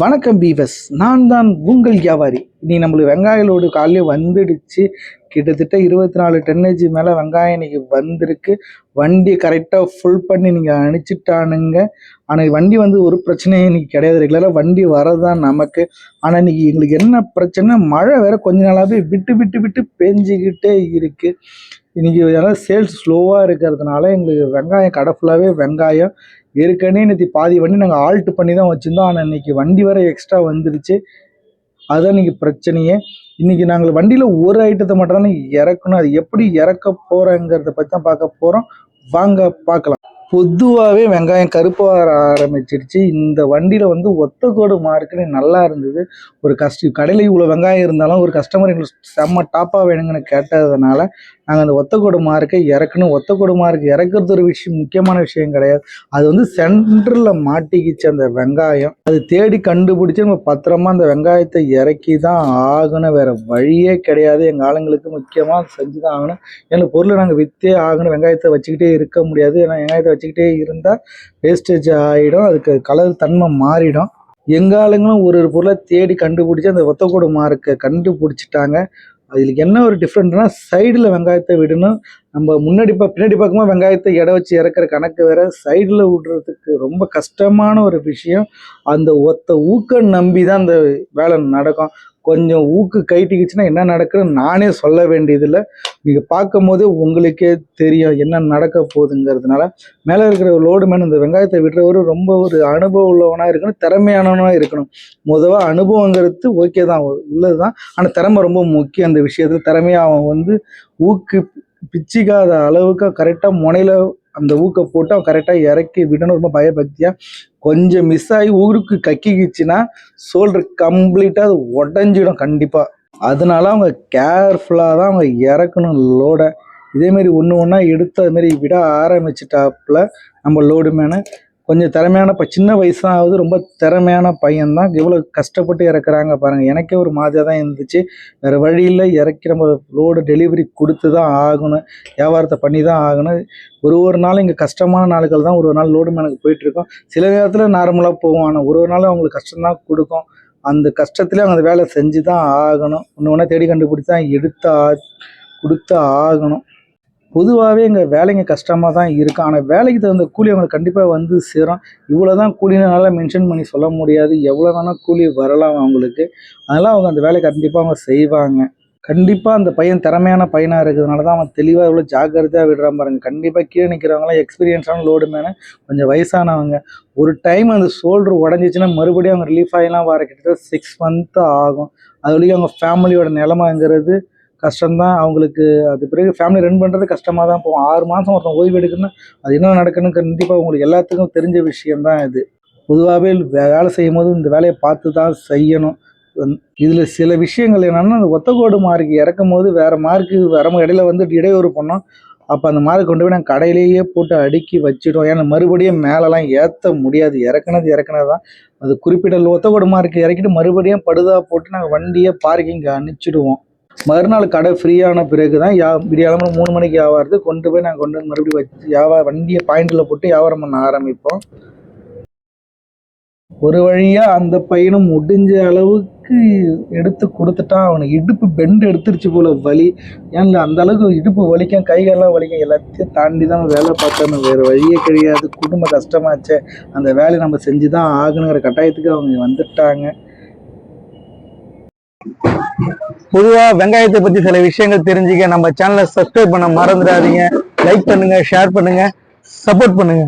வணக்கம் பீவஸ் நான் தான் உங்கள் வியாபாரி நீ நம்மளுக்கு வெங்காய லோடு காலையில் வந்துடுச்சு. கிட்டத்தட்ட இருபத்தி நாலு டன்னேஜ் மேலே வெங்காயம் இன்னைக்கு வந்திருக்கு. வண்டி கரெக்டாக ஃபுல் பண்ணி நீங்கள் அனுப்பிச்சிட்டானுங்க. ஆனால் வண்டி வந்து ஒரு பிரச்சனையும் இன்னைக்கு கிடையாது. ரெகுலராக வண்டி வரதான் நமக்கு. ஆனால் இன்னைக்கு எங்களுக்கு என்ன பிரச்சனை மழை வேற கொஞ்ச நாளாகவே விட்டு விட்டு விட்டு பெஞ்சிக்கிட்டே இருக்குது இன்றைக்கி அதனால் சேல்ஸ் ஸ்லோவாக இருக்கிறதுனால எங்களுக்கு வெங்காயம் கடை ஃபுல்லாகவே வெங்காயம். ஏற்கனவே நேற்று பாதி வண்டி நாங்கள் ஆல்ட் பண்ணி தான் வச்சுருந்தோம். ஆனால் இன்னைக்கு வண்டி வர எக்ஸ்ட்ரா வந்துருச்சு. அதுதான் இன்னைக்கு பிரச்சனையே. இன்றைக்கி நாங்கள் வண்டியில் ஒரு ஐட்டத்தை மட்டும் தான் இறக்கணும். அது எப்படி இறக்க போகிறோங்கிறத பற்றி தான் பார்க்க போகிறோம் வாங்க பார்க்கலாம். பொதுவாகவே வெங்காயம் கருப்பு வர ஆரம்பிச்சிருச்சு. இந்த வண்டியில் வந்து ஒத்தக்கோடு மார்க்குன்னு நல்லா இருந்தது. ஒரு கஸ்ட கடையில் இவ்வளோ வெங்காயம் இருந்தாலும் ஒரு கஸ்டமர் எங்களுக்கு செம்ம டாப்பாக வேணுங்கன்னு கேட்டதுனால நாங்கள் அந்த ஒத்தக்கோடு மார்க்கை இறக்கணும். ஒத்தக்கோடு மார்க் இறக்குறது ஒரு விஷயம் முக்கியமான விஷயம் கிடையாது. அது வந்து சென்டரில் மாட்டிக்கிச்சு அந்த வெங்காயம். அது தேடி கண்டுபிடிச்சி நம்ம பத்திரமா அந்த வெங்காயத்தை இறக்கி தான் ஆகணும். வேற வழியே கிடையாது. எங்கள் ஆளுங்களுக்கு முக்கியமாக செஞ்சு தான் ஆகணும். ஏன்னா பொருளை நாங்கள் விற்றே ஆகணும். வெங்காயத்தை வச்சுக்கிட்டே இருக்க முடியாது. ஏன்னா வெங்காயத்தை வச்சுக்கிட்டே இருந்தால் வேஸ்டேஜ் ஆகிடும் அதுக்கு கலர் தன்மை மாறிடும். எங்க ஆளுங்களும் ஒரு ஒரு பொருளை தேடி கண்டுபிடிச்சி அந்த ஒத்தக்கூடு மார்க்கை கண்டுபிடிச்சிட்டாங்க. அதுக்கு என்ன ஒரு டிஃப்ரெண்ட்னா சைடில் வெங்காயத்தை விடணும் நம்ம முன்னாடி பா பின்னாடி பக்கமாக வெங்காயத்தை எடை வச்சு இறக்குற கணக்கு வேற. சைடில் விடுறதுக்கு ரொம்ப கஷ்டமான ஒரு விஷயம். அந்த ஒத்த ஊக்க நம்பி தான் அந்த வேலை நடக்கும். கொஞ்சம் ஊக்கு கைட்டிக்குச்சுன்னா என்ன நடக்குன்னு நானே சொல்ல வேண்டியதில்லை. நீங்கள் பார்க்கும் போதே உங்களுக்கே தெரியும் என்ன நடக்க போகுதுங்கிறதுனால. மேலே இருக்கிற லோடு மேன் இந்த வெங்காயத்தை விடுறவர் ரொம்ப ஒரு அனுபவம் உள்ளவனாக இருக்கணும் திறமையானவனாக இருக்கணும். முதல்ல அனுபவங்கிறது ஓகே தான் உள்ளது தான். ஆனால் திறமை ரொம்ப முக்கியம் அந்த விஷயத்தில். திறமையாக அவன் வந்து ஊக்கு பிச்சிக்காத அளவுக்கு கரெக்டாக முனையில் அந்த ஊக்க போட்டு அவன் கரெக்டாக இறக்கி விடணும் ரொம்ப பயபக்தியாக கொஞ்சம் மிஸ் ஆகி ஊருக்கு கக்கிக்கிச்சுன்னா சோல்டர் கம்ப்ளீட்டாக அது உடஞ்சிடும் கண்டிப்பாக அதனால அவங்க கேர்ஃபுல்லாக தான் அவங்க இறக்கணும் லோடை இதேமாரி ஒன்று ஒன்றா எடுத்து அதுமாரி விட ஆரம்பிச்சிட்டாப்புல நம்ம லோடு மேனை கொஞ்சம் திறமையான இப்போ சின்ன வயசு தான் ஆகுது ரொம்ப திறமையான பையன்தான். இவ்வளோ கஷ்டப்பட்டு இறக்குறாங்க பாருங்கள் எனக்கே ஒரு மாதிரியாக தான் இருந்துச்சு. வேறு வழியில் இறக்கி நம்ம லோடு டெலிவரி கொடுத்து தான் ஆகணும். வியாபாரத்தை பண்ணி தான் ஆகணும். ஒரு ஒரு நாள் இங்கே கஷ்டமான நாட்கள் தான். ஒரு ஒரு நாள் லோடு மேனுக்கு போயிட்டுருக்கோம். சில நேரத்தில் நார்மலாக போவோம் ஆனால் ஒரு ஒரு நாள் அவங்களுக்கு கஷ்டம்தான் கொடுக்கும். அந்த கஷ்டத்துலேயே அவங்க அந்த வேலை செஞ்சு தான் ஆகணும். ஒன்று ஒன்றா தேடி கண்டுபிடிச்சி தான் எடுத்து ஆ கொடுத்து ஆகணும். பொதுவாகவே எங்கள் வேலைங்க கஷ்டமாக தான் இருக்கும் ஆனால் வேலைக்கு தகுந்த கூலி அவங்களுக்கு கண்டிப்பாக வந்து சேரும். இவ்வளோ தான் கூலினால மென்ஷன் பண்ணி சொல்ல முடியாது. எவ்வளோ வேணால் கூலி வரலாம் அவங்களுக்கு. அதனால் அவங்க அந்த வேலையை கண்டிப்பாக அவங்க செய்வாங்க. கண்டிப்பாக அந்த பையன் திறமையான பையனாக இருக்கிறதுனால தான் அவன் தெளிவாக எவ்வளோ ஜாக்கிரதையாக விடுறான் பாருங்க. கண்டிப்பாக கீழே நிற்கிறவங்களாம் எக்ஸ்பீரியன்ஸான லோடு மேலே கொஞ்சம் வயசானவங்க. ஒரு டைம் அந்த ஷோல்டர் உடஞ்சிச்சின்னா மறுபடியும் அவங்க ரிலீஃப் ஆகிலாம் வர கிட்டத்தட்ட சிக்ஸ் மந்த்து ஆகும். அது வரைக்கும் அவங்க ஃபேமிலியோட நிலமைங்கிறது கஷ்டம்தான். அவங்களுக்கு அது பிறகு ஃபேமிலி ரன் பண்ணுறது கஷ்டமாக தான் போகும் ஆறு மாதம் ஒருத்தன் ஓய்வு எடுக்கணும்னா அது என்ன நடக்கணும் கண்டிப்பாக உங்களுக்கு எல்லாத்துக்கும் தெரிஞ்ச விஷயம்தான் இது. பொதுவாகவே வேலை செய்யும் போது இந்த வேலையை பார்த்து தான் செய்யணும் இதில் சில விஷயங்கள் என்னென்னா அந்த ஒத்தக்கோடு மார்க் இறக்கும் போது வேறு மார்க்கு வர இடையில வந்து இடையூறு பண்ணோம். அப்போ அந்த மார்க் கொண்டு போய் நாங்கள் கடையிலேயே போட்டு அடுக்கி வச்சிடுவோம் ஏன்னா மறுபடியும் மேலெலாம் ஏற்ற முடியாது. இறக்குனது இறக்குனது தான் அது குறிப்பிட்ட ஒத்தக்கோடு மார்க் இறக்கிட்டு மறுபடியும் படுதா போட்டு நாங்கள் வண்டியை பார்க்கிங் அனுப்பிச்சிடுவோம். மறுநாள் கடை ஃப்ரீயான பிறகு தான் யா விடியாலமாக மூணு மணிக்கு வியாபாரத்து கொண்டு போய் நாங்கள் கொண்டு வந்து மறுபடியும் வச்சு வியாபாரம் வண்டியை பாயிண்டில் போட்டு வியாபாரம் பண்ண ஆரம்பிப்போம். ஒரு வழியாக அந்த பையனும் முடிஞ்ச அளவுக்கு எடுத்து கொடுத்துட்டான் அவனுக்கு இடுப்பு பெண்டு எடுத்துருச்சு போல வலி. ஏன்னா அந்த அளவுக்கு இடுப்பு வலிக்கும் கைகள்லாம் வலிக்கும் எல்லாத்தையும் தாண்டி தான் வேலை பார்த்தோம் வேறு வழியே கிடையாது. குடும்ப கஷ்டமாச்சே. அந்த வேலையை நம்ம செஞ்சு தான் ஆகணுங்கிற கட்டாயத்துக்கு அவங்க வந்துட்டாங்க. பொதுவா வெங்காயத்தை பத்தி சில விஷயங்கள் தெரிஞ்சுக்க நம்ம சேனலை சப்ஸ்கிரைப் பண்ண மறந்துடாதீங்க. லைக் பண்ணுங்க ஷேர் பண்ணுங்க சப்போர்ட் பண்ணுங்க.